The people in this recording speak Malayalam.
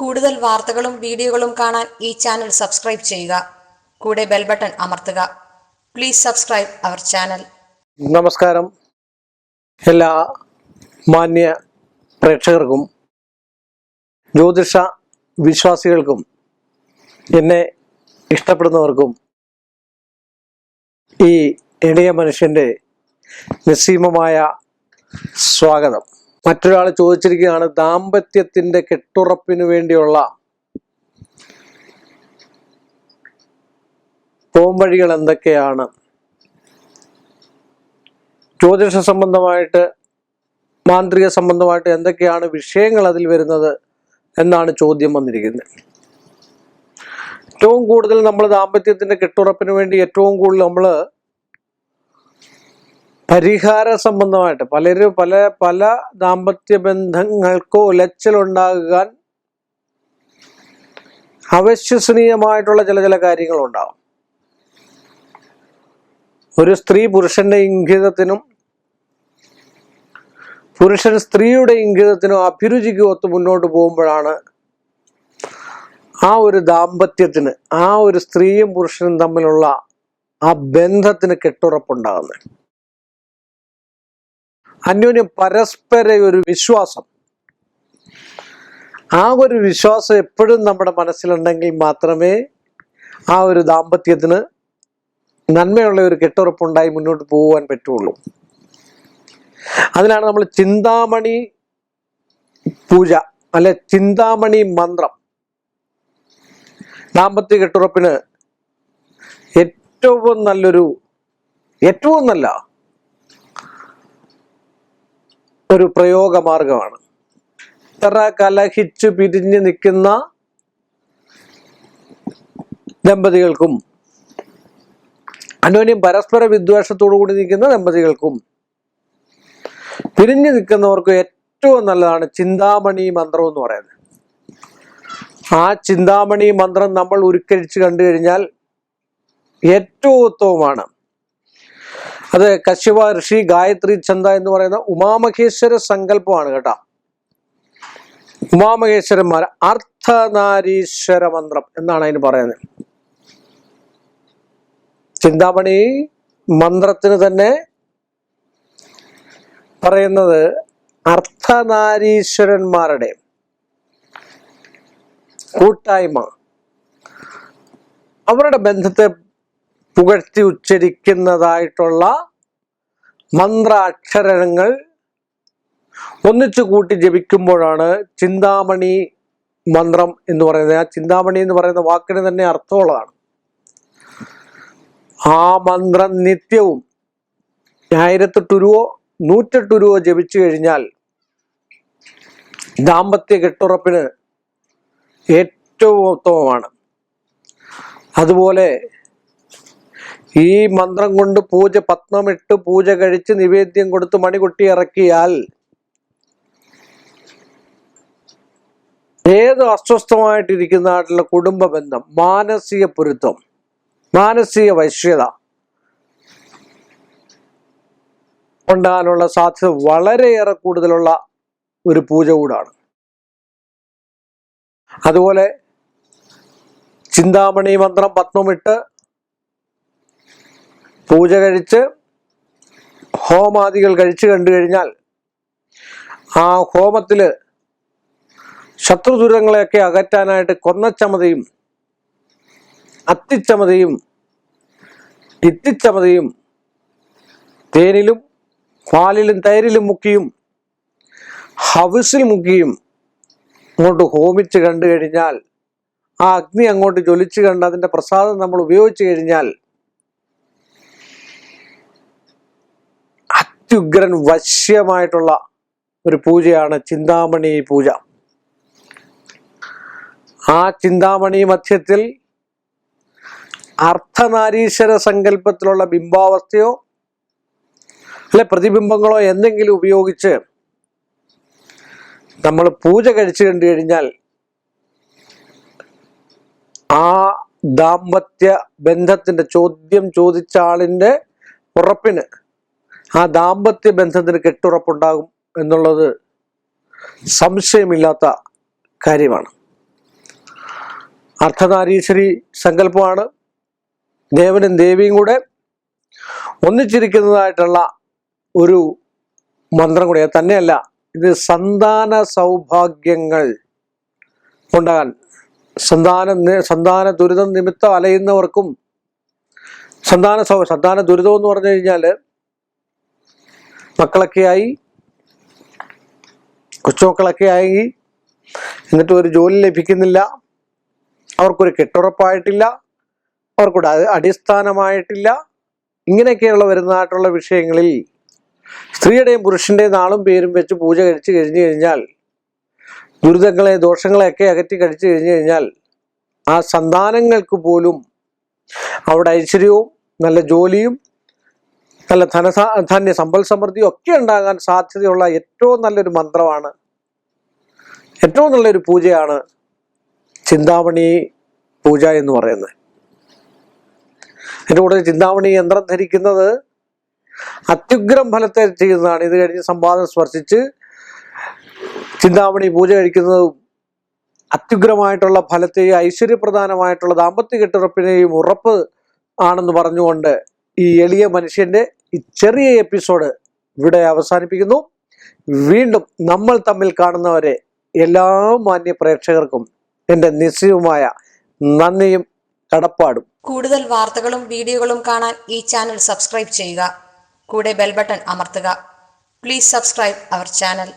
കൂടുതൽ വാർത്തകളും വീഡിയോകളും കാണാൻ ഈ ചാനൽ സബ്സ്ക്രൈബ് ചെയ്യുക. കൂടെ ബെൽ ബട്ടൺ അമർത്തുക. പ്ലീസ് സബ്സ്ക്രൈബ് അവർ ചാനൽ നമസ്കാരം. എല്ലാ മാന്യ പ്രേക്ഷകർക്കും ജ്യോതിഷ വിശ്വാസികൾക്കും എന്നെ ഇഷ്ടപ്പെടുന്നവർക്കും ഈ എളിയ മനുഷ്യന്റെ നിസ്സീമമായ സ്വാഗതം. മറ്റൊരാൾ ചോദിച്ചിരിക്കുകയാണ് ദാമ്പത്യത്തിന്റെ കെട്ടുറപ്പിനു വേണ്ടിയുള്ള പോംവഴികൾ എന്തൊക്കെയാണ്? ജ്യോതിഷ സംബന്ധമായിട്ട് മാന്ത്രിക സംബന്ധമായിട്ട് എന്തൊക്കെയാണ് വിഷയങ്ങൾ അതിൽ വരുന്നത് എന്നാണ് ചോദ്യം വന്നിരിക്കുന്നത്. ഏറ്റവും കൂടുതൽ നമ്മൾ ദാമ്പത്യത്തിന്റെ കെട്ടുറപ്പിന് വേണ്ടി ഏറ്റവും കൂടുതൽ നമ്മൾ പരിഹാര സംബന്ധമായിട്ട് പലരും പല പല ദാമ്പത്യ ബന്ധങ്ങൾക്കോ ഉലച്ചിലുണ്ടാകാൻ അവിശ്വസനീയമായിട്ടുള്ള ചില ചില കാര്യങ്ങളുണ്ടാവും. ഒരു സ്ത്രീ പുരുഷന്റെ ഇംഗിതത്തിനും പുരുഷൻ സ്ത്രീയുടെ ഇംഗിതത്തിനും അഭിരുചിക്കും ഒത്ത് മുന്നോട്ട് പോകുമ്പോഴാണ് ആ ഒരു ദാമ്പത്യത്തിന് ആ ഒരു സ്ത്രീയും പുരുഷനും തമ്മിലുള്ള ആ ബന്ധത്തിന് കെട്ടുറപ്പുണ്ടാകുന്നത്. അന്യോന്യം പരസ്പര ഒരു വിശ്വാസം. ആ ഒരു വിശ്വാസം എപ്പോഴും നമ്മുടെ മനസ്സിലുണ്ടെങ്കിൽ മാത്രമേ ആ ഒരു ദാമ്പത്യത്തിന് നന്മയുള്ള ഒരു കെട്ടുറപ്പുണ്ടായി മുന്നോട്ട് പോകാൻ പറ്റുള്ളൂ. അതിനാണ് നമ്മൾ ചിന്താമണി പൂജ അല്ലെ ചിന്താമണി മന്ത്രം. ദാമ്പത്യ കെട്ടുറപ്പിന് ഏറ്റവും നല്ലൊരു ഏറ്റവും നല്ല ഒരു പ്രയോഗ മാർഗമാണ് ഇത്ര കലഹിച്ചു പിരിഞ്ഞു നിൽക്കുന്ന ദമ്പതികൾക്കും അന്യോന്യം പരസ്പര വിദ്വേഷത്തോടു കൂടി നിൽക്കുന്ന ദമ്പതികൾക്കും പിരിഞ്ഞു നിൽക്കുന്നവർക്ക് ഏറ്റവും നല്ലതാണ് ചിന്താമണി മന്ത്രം എന്ന് പറയുന്നത്. ആ ചിന്താമണി മന്ത്രം നമ്മൾ ഉരുക്കഴിച്ച് കണ്ടു കഴിഞ്ഞാൽ ഏറ്റവും ഉത്തമമാണ് അത് കശ്യപ ഋഷി ഗായത്രി ചന്ത എന്ന് പറയുന്ന ഉമാമഹേശ്വര സങ്കല്പമാണ് കേട്ടോ. ഉമാമഹേശ്വരന്മാർ അർത്ഥനാരീശ്വര മന്ത്രം എന്നാണ് അതിന് പറയുന്നത്. ചിന്താമണി മന്ത്രത്തിന് തന്നെ പറയുന്നത് അർത്ഥനാരീശ്വരന്മാരുടെ കൂട്ടായ്മ. അവരുടെ ബന്ധത്തെ പുകഴ്ത്തി ഉച്ചരിക്കുന്നതായിട്ടുള്ള മന്ത്ര അക്ഷരങ്ങൾ ഒന്നിച്ചു കൂട്ടി ജപിക്കുമ്പോഴാണ് ചിന്താമണി മന്ത്രം എന്ന് പറയുന്നത്. ആ ചിന്താമണി എന്ന് പറയുന്ന വാക്കിന് തന്നെ അർത്ഥമുള്ളതാണ്. ആ മന്ത്രം നിത്യവും ആയിരത്തെട്ട് രൂപ നൂറ്റെട്ട് രൂപ ജപിച്ചു കഴിഞ്ഞാൽ ദാമ്പത്യ കെട്ടുറപ്പിന് ഏറ്റവും ഉത്തമമാണ്. അതുപോലെ ഈ മന്ത്രം കൊണ്ട് പൂജ പത്മമിട്ട് പൂജ കഴിച്ച് നിവേദ്യം കൊടുത്ത് മണികുട്ടി ഇറക്കിയാൽ ഏത് അസ്വസ്ഥമായിട്ടിരിക്കുന്ന ആയിട്ടുള്ള കുടുംബ ബന്ധം? മാനസിക പൊരുത്തം മാനസിക വൈശ്യത ഉണ്ടാകാനുള്ള സാധ്യത വളരെയേറെ കൂടുതലുള്ള ഒരു പൂജ കൂടാണ്. അതുപോലെ ചിന്താമണി മന്ത്രം പത്മമിട്ട് പൂജ കഴിച്ച് ഹോമാദികൾ കഴിച്ചു കണ്ടു കഴിഞ്ഞാൽ ആ ഹോമത്തിൽ ശത്രുദുരങ്ങളെയൊക്കെ അകറ്റാനായിട്ട് കൊന്നച്ചമതയും അത്തിച്ചമതയും ഇത്തിച്ചമതയും തേനിലും പാലിലും തൈരിലും മുക്കിയും ഹവിസിൽ മുക്കിയും അങ്ങോട്ട് ഹോമിച്ച് കണ്ടു കഴിഞ്ഞാൽ ആ അഗ്നി അങ്ങോട്ട് ജ്വലിച്ച് കണ്ട് അതിന്റെ പ്രസാദം നമ്മൾ ഉപയോഗിച്ചു കഴിഞ്ഞാൽ അത്യുഗ്രൻ വശ്യമായിട്ടുള്ള ഒരു പൂജയാണ് ചിന്താമണി പൂജ. ആ ചിന്താമണി മധ്യത്തിൽ അർത്ഥനാരീശ്വര സങ്കല്പത്തിലുള്ള ബിംബാവസ്ഥയോ അല്ലെ പ്രതിബിംബങ്ങളോ എന്തെങ്കിലും ഉപയോഗിച്ച് നമ്മൾ പൂജ കഴിച്ചു കണ്ടു കഴിഞ്ഞാൽ ആ ദാമ്പത്യ ബന്ധത്തിന്റെ ചോദ്യം ചോദിച്ച ആളിന്റെ ഉറപ്പിന് ആ ദാമ്പത്യ ബന്ധത്തിന് കെട്ടുറപ്പുണ്ടാകും എന്നുള്ളത് സംശയമില്ലാത്ത കാര്യമാണ്. അർദ്ധനാരീശ്വരി സങ്കല്പമാണ്. ദേവനും ദേവിയും കൂടെ ഒന്നിച്ചിരിക്കുന്നതായിട്ടുള്ള ഒരു മന്ത്രം കൂടെ തന്നെയല്ല ഇത് സന്താന സൗഭാഗ്യങ്ങൾ ഉണ്ടാകാൻ സന്താന സന്താന ദുരിതം നിമിത്തം അലയുന്നവർക്കും സന്താന സൗ സന്താന ദുരിതം എന്ന് പറഞ്ഞു കഴിഞ്ഞാൽ മക്കളൊക്കെയായി കൊച്ചുമക്കളൊക്കെ ആയി എന്നിട്ട് ഒരു ജോലി ലഭിക്കുന്നില്ല. അവർക്കൊരു കെട്ടുറപ്പായിട്ടില്ല. അവർക്കൊരു അടിസ്ഥാനമായിട്ടില്ല. ഇങ്ങനെയൊക്കെയുള്ള വരുന്നതായിട്ടുള്ള വിഷയങ്ങളിൽ സ്ത്രീയുടെയും പുരുഷന്റെയും നാളും പേരും വെച്ച് പൂജ കഴിച്ചു കഴിഞ്ഞു കഴിഞ്ഞാൽ ദുരിതങ്ങളെ ദോഷങ്ങളെയൊക്കെ അകറ്റി കഴിച്ചു കഴിഞ്ഞു കഴിഞ്ഞാൽ ആ സന്താനങ്ങൾക്ക് പോലും അവിടെ ഐശ്വര്യവും നല്ല ജോലിയും നല്ല ധനസാ ധന്യ സമ്പൽ സമൃദ്ധിയും ഒക്കെ ഉണ്ടാകാൻ സാധ്യതയുള്ള ഏറ്റവും നല്ലൊരു മന്ത്രമാണ്. ഏറ്റവും നല്ലൊരു പൂജയാണ് ചിന്താമണി പൂജ എന്ന് പറയുന്നത്. എന്റെ കൂടെ ചിന്താമണി യന്ത്രം ധരിക്കുന്നത് അത്യുഗ്രം ഫലത്തെ ചെയ്യുന്നതാണ്. ഇത് കഴിഞ്ഞ് സംവാദം സ്പർശിച്ച് ചിന്താമണി പൂജ കഴിക്കുന്നതും അത്യുഗ്രമായിട്ടുള്ള ഫലത്തെയും ഐശ്വര്യപ്രധാനമായിട്ടുള്ള ദാമ്പത്യ കെട്ടുറപ്പിനെയും ഉറപ്പ് ആണെന്ന് പറഞ്ഞുകൊണ്ട് ഈ എളിയ മനുഷ്യന്റെ ഈ ചെറിയ എപ്പിസോഡ് ഇവിടെ അവസാനിപ്പിക്കുന്നു. വീണ്ടും നമ്മൾ തമ്മിൽ കാണുന്നവരെ എല്ലാ മാന്യ പ്രേക്ഷകർക്കും എന്റെ നിശ്ചയവുമായ നന്ദിയും കടപ്പാടും. കൂടുതൽ വാർത്തകളും വീഡിയോകളും കാണാൻ ഈ ചാനൽ സബ്സ്ക്രൈബ് ചെയ്യുക. കൂടെ ബെൽബട്ടൺ അമർത്തുക. Please subscribe our channel